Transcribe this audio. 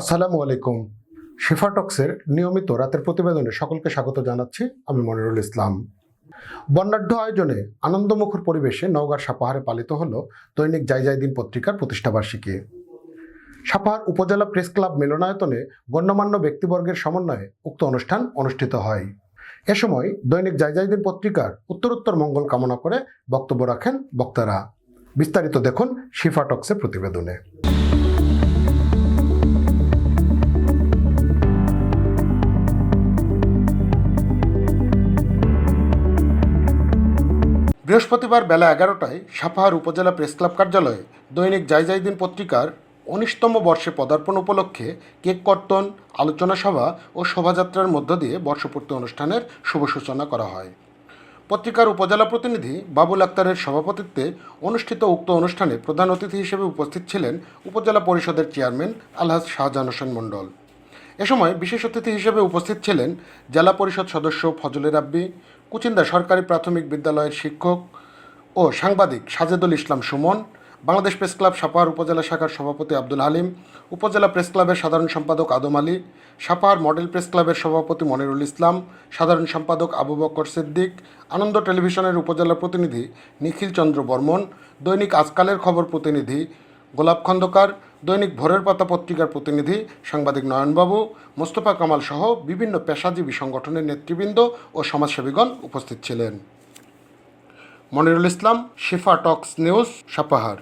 আসসালামু আলাইকুম। শিফা টক্সের নিয়মিত রাতের প্রতিবেদনে সকলকে স্বাগত জানাচ্ছি আমি মনিরুল ইসলাম। বর্ণাঢ্য আয়োজনে আনন্দমুখর পরিবেশে নওগাঁর সাপাহারে পালিত হল দৈনিক যাই যাই দিন পত্রিকার প্রতিষ্ঠাবার্ষিকী। সাপাহার উপজেলা প্রেস ক্লাব মিলনায়তনে গণ্যমান্য ব্যক্তিবর্গের সমন্বয়ে উক্ত অনুষ্ঠান অনুষ্ঠিত হয়। এ সময় দৈনিক যাই যাই দিন পত্রিকার উত্তরোত্তর মঙ্গল কামনা করে বক্তব্য রাখেন বক্তারা। বিস্তারিত দেখুন শিফা টক্সের প্রতিবেদনে। বৃহস্পতিবার বেলা এগারোটায় সাপাহার উপজেলা প্রেস ক্লাব কার্যালয়ে দৈনিক যাই দিন পত্রিকার উনিশতম বর্ষে পদার্পণ উপলক্ষে কেক কর্তন, আলোচনা সভা ও শোভাযাত্রার মধ্য দিয়ে বর্ষপূর্তি অনুষ্ঠানের শুভ সূচনা করা হয়। পত্রিকার উপজেলা প্রতিনিধি বাবুল আক্তারের সভাপতিত্বে অনুষ্ঠিত উক্ত অনুষ্ঠানে প্রধান অতিথি হিসেবে উপস্থিত ছিলেন উপজেলা পরিষদের চেয়ারম্যান আলহাজ শাহজাহান হোসেন মণ্ডল। এ সময় বিশেষ অতিথি হিসেবে উপস্থিত ছিলেন জেলা পরিষদ সদস্য ফজলে রাব্বি, কুচিন্দা সরকারি প্রাথমিক বিদ্যালয়ের শিক্ষক ও সাংবাদিক সাজেদুল ইসলাম সুমন, বাংলাদেশ প্রেস ক্লাব সাপাহার উপজেলা শাখার সভাপতি আব্দুল হালিম, উপজেলা প্রেস ক্লাবের সাধারণ সম্পাদক আদম আলী সাপাহার মডেল প্রেস ক্লাবের সভাপতি মনিরুল ইসলাম, সাধারণ সম্পাদক আবু বকর সিদ্দিক, আনন্দ টেলিভিশনের উপজেলা প্রতিনিধি নিখিল চন্দ্র বর্মন, দৈনিক আজকালের খবর প্রতিনিধি গোলাপ খন্দকার, দৈনিক ভোরের পাতা পত্রিকার প্রতিনিধি, সাংবাদিক নয়নবাবু, মোস্তফা কামাল সহ বিভিন্ন পেশাজীবী সংগঠনের নেতৃবৃন্দ ও সমাজসেবীগণ উপস্থিত ছিলেন। মনিরুল ইসলাম, শিফা টক্স নিউজ, সাপাহার।